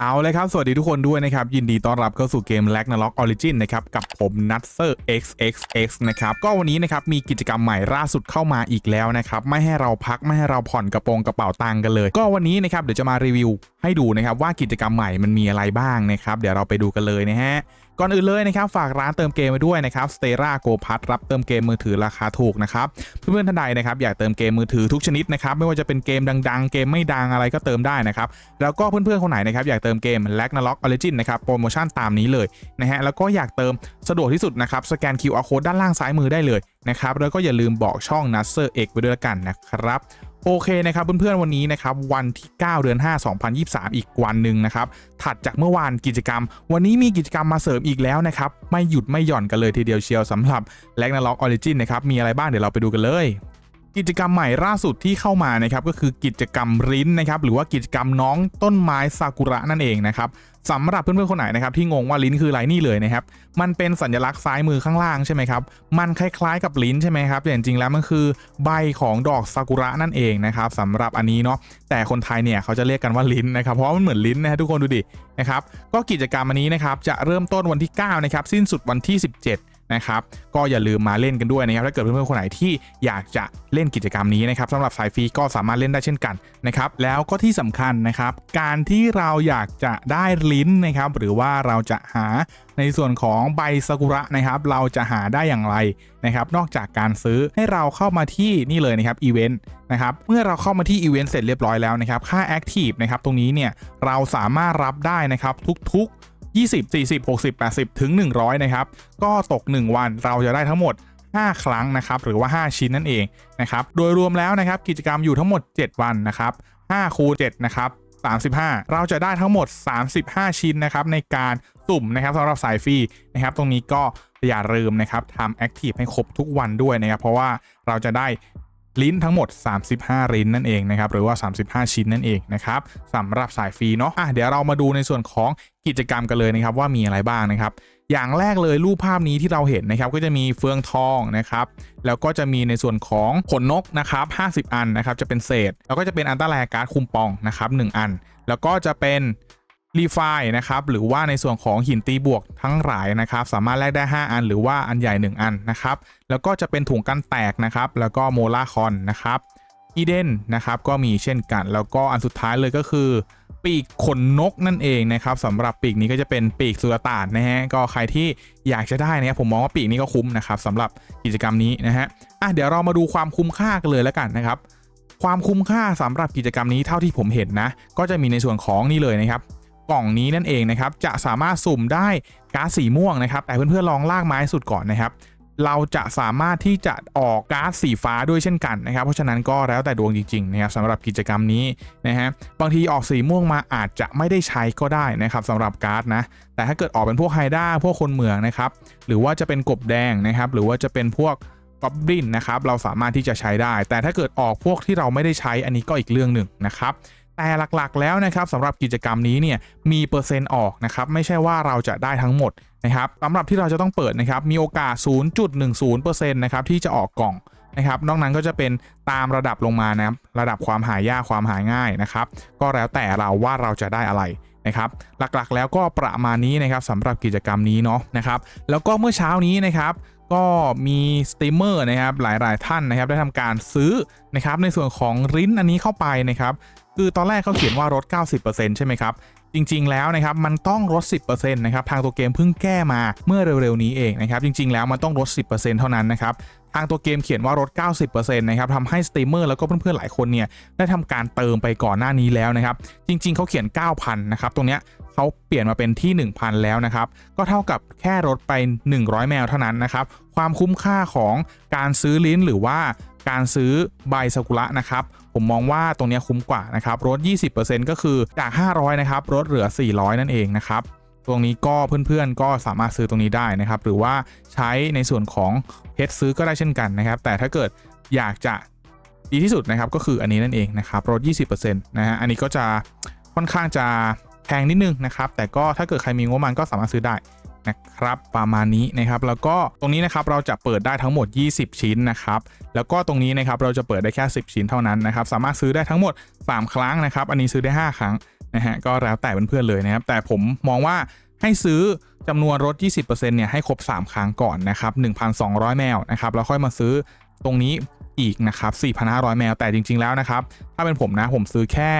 เอาเลยครับ สวัสดีทุกคนด้วยนะครับ ยินดีต้อนรับเข้าสู่เกม l a g n a r o k Origin นะครับ กับผมนัทเซอร์ XXX นะครับ ก็วันนี้นะครับ มีกิจกรรมใหม่ล่าสุดเข้ามาอีกแล้วนะครับ ไม่ให้เราพักไม่ให้เราผ่อนกระโปรงกระเป๋าตังกันเลย ก็วันนี้นะครับ เดี๋ยวจะมารีวิว ให้ดูนะครับว่ากิจกรรมใหม่มันมีอะไรบ้างนะครับเดี๋ยวเราไปดูกันเลยนะฮะก่อนอื่นเลยนะครับฝากร้านเติมเกมไปด้วยนะครับ Stera Go p a s รับเติมเกมมือถือราคาถูกนะครับเพื่อนๆท่านใดนะครับอยากเติมเกมมือถือทุกชนิดนะครับไม่ว่าจะเป็นเกมดังๆ เกมไม่ดังอะไรก็เติมได้นะครับแล้วก็เพื่อนๆคนไหนนะครับอยากเติมเกม l a g n a r o k Origin นะครับโปรโมชั่นตามนี้เลยนะฮะแล้วก็อยากเติมสะดวกที่สุดนะครับสแกน QR code ด้านล่างซ้ายมือได้เลยนะครับแล้วก็อย่าลืมบอกช่อง n u t s e r X ไปด้วยกันนะครับ โอเคนะครับเพื่อนๆวันนี้นะครับวันที่ 9 เดือน 5 2023 อีกวันหนึ่งนะครับถัดจากเมื่อวานกิจกรรม วันนี้มีกิจกรรมมาเสริมอีกแล้วนะครับไม่หยุดไม่หย่อนกันเลยทีเดียวเชียวสำหรับ l a g n a r o k Origin นะครับมีอะไรบ้างเดี๋ยวเราไปดูกันเลยกิจกรรมใหม่ล่าสุดที่เข้ามานะครับก็คือกิจกรรมริ้นนะครับหรือว่ากิจกรรมน้องต้นไม้ซากุระนั่นเองนะครับ สำหรับเพื่อนๆคนไหนนะครับที่งงว่าลิ้นคืออะไรนี่เลยนะครับมันเป็นสัญลักษณ์ซ้ายมือข้างล่างใช่ไหมครับมันคล้ายๆกับลิ้นใช่ไหมครับแต่จริงๆแล้วมันคือใบของดอกซากุระนั่นเองนะครับสำหรับอันนี้เนาะแต่คนไทยเนี่ยเขาจะเรียกกันว่าลิ้นนะครับเพราะมันเหมือนลิ้นนะฮะทุกคนดูดินะครับก็กิจกรรมอันนี้นะครับจะเริ่มต้นวันที่9นะครับสิ้นสุดวันที่ 17 นะครับก็อย่าลืมมาเล่นกันด้วยนะครับถ้าเกิดเพื่อนๆคนไหนที่อยากจะเล่นกิจกรรมนี้นะครับสำหรับสายฟรีก็สามารถเล่นได้เช่นกันนะครับแล้วก็ที่สำคัญนะครับ การที่เราอยากจะได้ลิ้นนะครับหรือว่าเราจะหาในส่วนของใบซากุระนะครับ เราจะหาได้อย่างไรนะครับ นอกจากการซื้อให้เราเข้ามาที่นี่เลยนะครับอีเวนต์นะครับเมื่อเราเข้ามาที่อีเวนต์เสร็จเรียบร้อยแล้วนะครับ ค่าแอคทีฟนะครับตรงนี้เนี่ยเราสามารถรับได้นะครับทุกๆ 20 40 60 80 ถึง 100 นะครับ ก็ตก 1 วันเราจะได้ทั้งหมด 5 ครั้งนะครับ หรือว่า 5 ชิ้นนั่นเองนะครับ โดยรวมแล้วนะครับ กิจกรรมอยู่ทั้งหมด 7 วันนะครับ5คูณ7นะครับ35 เราจะได้ทั้งหมด 35 ชิ้นนะครับในการสุ่มนะครับสำหรับสายฟรีนะครับ ตรงนี้ก็อย่าลืมนะครับทำแอคทีฟให้ครบทุกวันด้วยนะครับ เพราะว่าเราจะได้ ลิ้นทั้งหมด 35 ลิ้นนั่นเองนะครับหรือว่า 35 ชิ้นนั่นเองนะครับสำหรับสายฟรีเนาะอะเดี๋ยวเรามาดูในส่วนของกิจกรรมกันเลยนะครับว่ามีอะไรบ้างนะครับ อย่างแรกเลยรูปภาพนี้ที่เราเห็นนะครับก็จะมีเฟืองทองนะครับแล้วก็จะมีในส่วนของขนนกนะครับ50 อันนะครับจะเป็นเศษ แล้วก็จะเป็นอันตราแลการ์ดคุมปองนะครับ1อัน แล้วก็จะเป็น รีไฟนะครับหรือว่าในส่วนของหินตีบวกทั้งหลายนะครับ สามารถแลกได้ 5 อันหรือว่าอันใหญ่ 1 อันนะครับแล้วก็จะเป็นถุงกันแตกนะครับแล้วก็โมลาคอนนะครับอีเดนนะครับก็มีเช่นกัน แล้วก็อันสุดท้ายเลยก็คือ ปีกขนนกนั่นเองนะครับสำหรับปีกนี้ก็จะเป็นปีกสุรตานนะฮะก็ใครที่อยากจะได้นะครับผมมองว่าปีกนี้ก็คุ้มนะครับสำหรับกิจกรรมนี้นะฮะอะเดี๋ยวเรามาดูความคุ้มค่ากันเลยแล้วกันนะครับความคุ้มค่าสำหรับกิจกรรมนี้เท่าที่ผมเห็นนะ ก็จะมีในส่วนของนี่เลยนะครับ กล่องนี้นั่นเองนะครับจะสามารถสุ่มได้ก๊าซสีม่วงนะครับ แต่เพื่อนๆลองลากไม้สุดก่อนนะครับ เราจะสามารถที่จะออกก๊าซสีฟ้าด้วยเช่นกันนะครับ เพราะฉะนั้นก็แล้วแต่ดวงจริงๆนะครับสำหรับกิจกรรมนี้นะฮะบางทีออกสีม่วงมาอาจจะไม่ได้ใช้ก็ได้นะครับสำหรับก๊าซนะแต่ถ้าเกิดออกเป็นพวกไฮด้าพวกคนเมืองนะครับหรือว่าจะเป็นกบแดงนะครับหรือว่าจะเป็นพวกกอบบินนะครับเราสามารถที่จะใช้ได้ แต่ถ้าเกิดออกพวกที่เราไม่ได้ใช้อันนี้ก็อีกเรื่องหนึ่งนะครับ แต่หลักๆแล้วนะครับสำหรับกิจกรรมนี้เนี่ยมีเปอร์เซ็นต์ออกนะครับไม่ใช่ว่าเราจะได้ทั้งหมดนะครับสำหรับที่เราจะต้องเปิดนะครับมีโอกาส 0.10%นะครับที่จะออกกล่องนะครับนอกนั้นก็จะเป็นตามระดับลงมานะครับระดับความหายากความหายง่ายนะครับก็แล้วแต่เราว่าเราจะได้อะไรนะครับหลักๆแล้วก็ประมาณนี้นะครับสำหรับกิจกรรมนี้เนาะนะครับแล้วก็เมื่อเช้านี้นะครับก็มีสตรีมเมอร์นะครับหลายๆท่านนะครับได้ทำการซื้อนะครับในส่วนของริ้นอันนี้เข้าไปนะครับ คือตอนแรกเขาเขียนว่าลด90%ใช่ไหมครับ จริงๆแล้วนะครับมันต้องลด 10%นะครับทางตัวเกมเพิ่งแก้มาเมื่อเร็วๆนี้เองนะครับจริงๆแล้วมันต้องลด 10%เท่านั้นนะครับทางตัวเกมเขียนว่าลด 90%นะครับทำให้สตรีมเมอร์แล้วก็เพื่อนๆหลายคนเนี่ยได้ทำการเติมไปก่อนหน้านี้แล้วนะครับจริง ๆเขาเขียน 9,000นะครับตรงเนี้ยเขาเปลี่ยนมาเป็นที่ 1,000 แล้วนะครับก็เท่ากับแค่ลดไป 100 แมวเท่านั้นนะครับความคุ้มค่าของการซื้อลิ้นหรือว่า การซื้อใบซากุระนะครับ ผมมองว่าตรงนี้คุ้มกว่านะครับลด20%ก็คือจาก 500นะครับลดเหลือ 400 นั่นเองนะครับตรงนี้ก็เพื่อนๆก็สามารถซื้อตรงนี้ได้นะครับ หรือว่าใช้ในส่วนของเพชรซื้อก็ได้เช่นกันนะครับ แต่ถ้าเกิดอยากจะดีที่สุดนะครับก็คืออันนี้นั่นเองนะครับลด20%นะฮะอันนี้ก็จะค่อนข้างจะแพงนิดนึงนะครับ แต่ก็ถ้าเกิดใครมีงบมาณก็สามารถซื้อได้ นะครับประมาณนี้นะครับแล้วก็ตรงนี้นะครับเราจะเปิดได้ทั้งหมด 20 ชิ้นนะครับแล้วก็ตรงนี้นะครับเราจะเปิดได้แค่ 10 ชิ้นเท่านั้นนะครับสามารถซื้อได้ทั้งหมด 3 ครั้งนะครับ อันนี้ซื้อได้ 5 ครั้งนะฮะก็แล้วแต่เพื่อนๆเลยนะครับแต่ผมมองว่าให้ซื้อจำนวนรถ20%เนี่ยให้ครบ 3 ครั้งก่อนนะครับ1,200 แมวนะครับแล้วค่อยมาซื้อตรงนี้อีกนะครับ4,500 แมวแต่จริง ๆแล้วนะครับถ้าเป็นผมนะผมซื้อแค่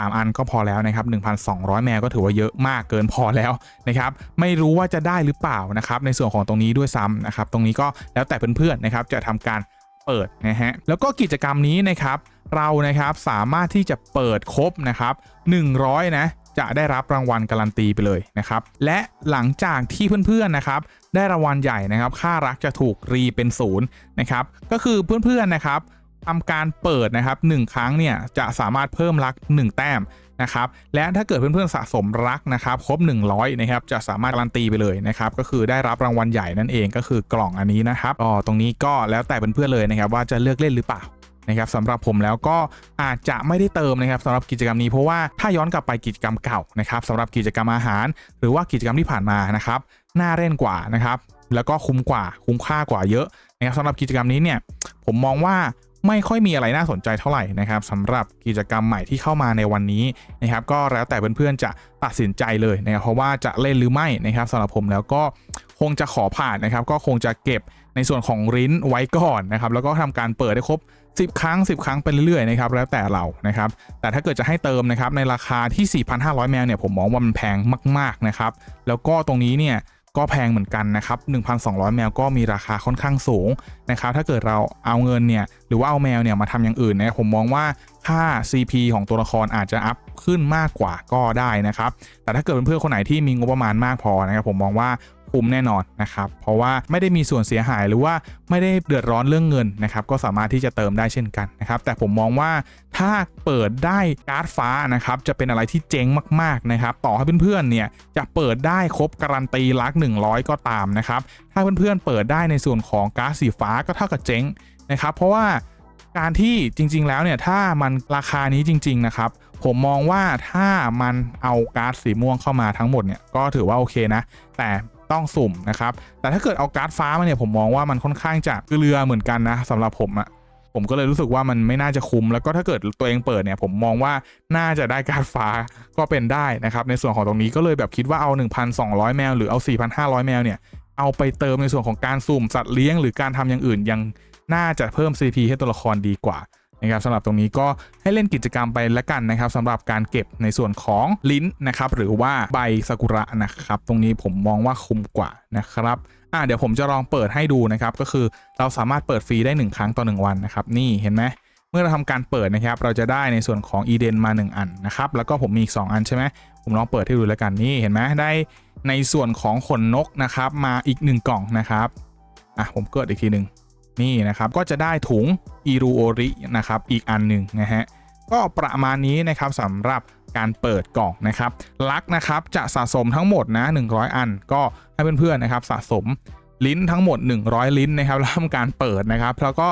3 อันก็พอแล้วนะครับ1,200 แมวก็ถือว่าเยอะมากเกินพอแล้วนะครับไม่รู้ว่าจะได้หรือเปล่านะครับในส่วนของตรงนี้ด้วยซ้ำนะครับตรงนี้ก็แล้วแต่เพื่อนๆนะครับจะทำการเปิดนะฮะแล้วก็กิจกรรมนี้นะครับเรานะครับสามารถที่จะเปิดครบนะครับ100นะจะได้รับรางวัลการันตีไปเลยนะครับ และหลังจากที่เพื่อนๆนะครับ ได้รางวัลใหญ่นะครับ ค่ารักจะถูกรีเป็นศูนย์นะครับ ก็คือเพื่อนๆนะครับ ทำการเปิดนะครับ1ครั้งเนี่ยจะสามารถเพิ่มรัก 1 แต้มนะครับและถ้าเกิดเพื่อนๆสะสมรักนะครับครบ 100นะครับจะสามารถการันตีไปเลยนะครับก็คือได้รับรางวัลใหญ่นั่นเองก็คือกล่องอันนี้นะครับก็ตรงนี้ก็แล้วแต่เพื่อนๆเลยนะครับว่าจะเลือกเล่นหรือเปล่านะครับสำหรับผมแล้วก็อาจจะไม่ได้เติมนะครับสำหรับกิจกรรมนี้เพราะว่าถ้าย้อนกลับไปกิจกรรมเก่านะครับสำหรับกิจกรรมอาหาร หรือว่ากิจกรรมที่ผ่านมานะครับน่าเล่นกว่านะครับแล้วก็คุ้มกว่าคุ้มค่ากว่าเยอะนะครับสำหรับกิจกรรมนี้เนี่ยผมมองว่า ไม่ค่อยมีอะไรน่าสนใจเท่าไหร่นะครับสำหรับกิจกรรมใหม่ที่เข้ามาในวันนี้นะครับก็แล้วแต่เพื่อนๆจะตัดสินใจเลยนะครับเพราะว่าจะเล่นหรือไม่นะครับสำหรับผมแล้วก็คงจะขอผ่านนะครับ ก็คงจะเก็บในส่วนของริ้นไว้ก่อนนะครับแล้วก็ทำการเปิดได้ครบ 10 ครั้ง 10 ครั้งไปเรื่อยๆนะครับแล้วแต่เรานะครับแต่ถ้าเกิดจะให้เติมนะครับในราคาที่ 4,500 แมวเนี่ยผมมองว่ามันแพงมากๆนะครับแล้วก็ตรงนี้เนี่ย ก็แพงเหมือนกันนะครับ 1,200 แมวก็มีราคาค่อนข้างสูงนะครับ ถ้าเกิดเราเอาเงินเนี่ยหรือว่าเอาแมวเนี่ยมาทำอย่างอื่นเนี่ยผมมองว่าค่า CP ของตัวละครอาจจะอัพขึ้นมากกว่าก็ได้นะครับ แต่ถ้าเกิดเป็นเพื่อนคนไหนที่มีงบประมาณมากพอนะครับผมมองว่า คุ้มแน่นอนนะครับเพราะว่าไม่ได้มีส่วนเสียหายหรือว่าไม่ได้เดือดร้อนเรื่องเงินนะครับก็สามารถที่จะเติมได้เช่นกันนะครับแต่ผมมองว่าถ้าเปิดได้การ์ดฟ้านะครับจะเป็นอะไรที่เจ๋งมากๆนะครับต่อให้เพื่อนๆเนี่ยจะเปิดได้ครบการันตีลัก 100 ก็ตามนะครับถ้าเพื่อนๆเปิดได้ในส่วนของการ์ดสีฟ้าก็เท่ากับเจ๊งนะครับเพราะว่าการที่จริง ๆ แล้วเนี่ยถ้ามันราคานี้จริง ๆ นะครับ ผมมองว่าถ้ามันเอาการ์ดสีม่วงเข้ามาทั้งหมดเนี่ยก็ถือว่าโอเคนะ แต่ ต้องสุ่มนะครับ แต่ถ้าเกิดเอาการ์ดฟ้ามาเนี่ยผมมองว่ามันค่อนข้างจะเกลือเหมือนกันนะสำหรับผมอะผมก็เลยรู้สึกว่ามันไม่น่าจะคุ้ม แล้วก็ถ้าเกิดตัวเองเปิดเนี่ยผมมองว่าน่าจะได้การ์ดฟ้าก็เป็นได้นะครับ ในส่วนของตรงนี้ก็เลยแบบคิดว่าเอา 1,200 แมวหรือเอา 4,500 แมวเนี่ยเอาไปเติมในส่วนของการสุ่มสัตว์เลี้ยง หรือการทำอย่างอื่นยังน่าจะเพิ่ม CP ให้ตัวละครดีกว่า นะครับสำหรับตรงนี้ก็ให้เล่นกิจกรรมไปละกันนะครับสำหรับการเก็บในส่วนของลิ้นนะครับหรือว่าใบซากุระนะครับตรงนี้ผมมองว่าคุ้มกว่านะครับอ่าเดี๋ยวผมจะลองเปิดให้ดูนะครับก็คือเราสามารถเปิดฟรีได้ 1 ครั้งต่อ 1 วันนะครับนี่เห็นไหมเมื่อเราทำการเปิดนะครับเราจะได้ในส่วนของอีเดนมา 1 อันนะครับแล้วก็ผมมีอีก 2 อันใช่ไหมผมลองเปิดให้ดูแล้วกันนี่เห็นไหมได้ในส่วนของขนนกนะครับมาอีก 1 กล่องนะครับอะผมเกิดอีกทีหนึ่ง นี่นะครับก็จะได้ถุงอิรูโอรินะครับอีกอันหนึ่งนะฮะก็ประมาณนี้นะครับสำหรับการเปิดกล่องนะครับลักนะครับจะสะสมทั้งหมดนะ100 อัน ก็ให้เพื่อนๆนะครับสะสมลิ้นทั้งหมด 100 ลิ้นนะครับแล้วทำการเปิดนะครับ แล้วก็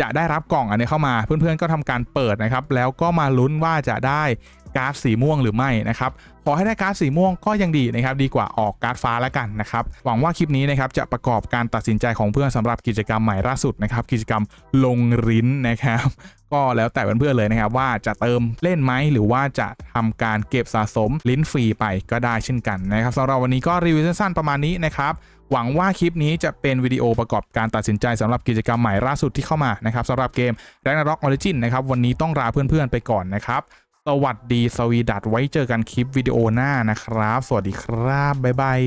จะได้รับกล่องอันนี้เข้ามาเพื่อนๆก็ทำการเปิดนะครับ แล้วก็มาลุ้นว่าจะได้ การ์ดสีม่วงหรือไม่นะครับขอให้ได้การ์ดสีม่วงก็ยังดีนะครับดีกว่าออกการ์ดฟ้าแล้วกันนะครับหวังว่าคลิปนี้นะครับจะประกอบการตัดสินใจของเพื่อนสำหรับกิจกรรมใหม่ล่าสุดนะครับกิจกรรมลงริ้นนะครับก็แล้วแต่เพื่อนๆเลยนะครับว่าจะเติมเล่นไหมหรือว่าจะทำการเก็บสะสมลิ้นฟรีไปก็ได้เช่นกันนะครับสำหรับวันนี้ก็รีวิวสั้นๆประมาณนี้นะครับหวังว่าคลิปนี้จะเป็นวิดีโอประกอบการตัดสินใจสำหรับกิจกรรมใหม่ล่าสุดที่เข้ามานะครับสำหรับเกม Ragnarok Origin นะครับวันนี้ต้องลาเพื่อนๆไปก่อนนะครับ สวัสดีสวีดัตไว้เจอกันคลิปวิดีโอหน้านะครับ สวัสดีครับ บ๊ายบาย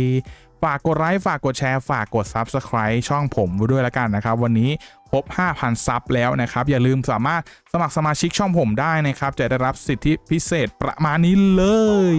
ฝากกดไลค์ฝากกดแชร์ฝากกด Subscribe ช่องผมด้วยละกันนะครับ วันนี้ครบ 5,000 ซับแล้วนะครับ อย่าลืมสามารถสมัครสมาชิกช่องผมได้นะครับ จะได้รับสิทธิพิเศษประมาณนี้เลย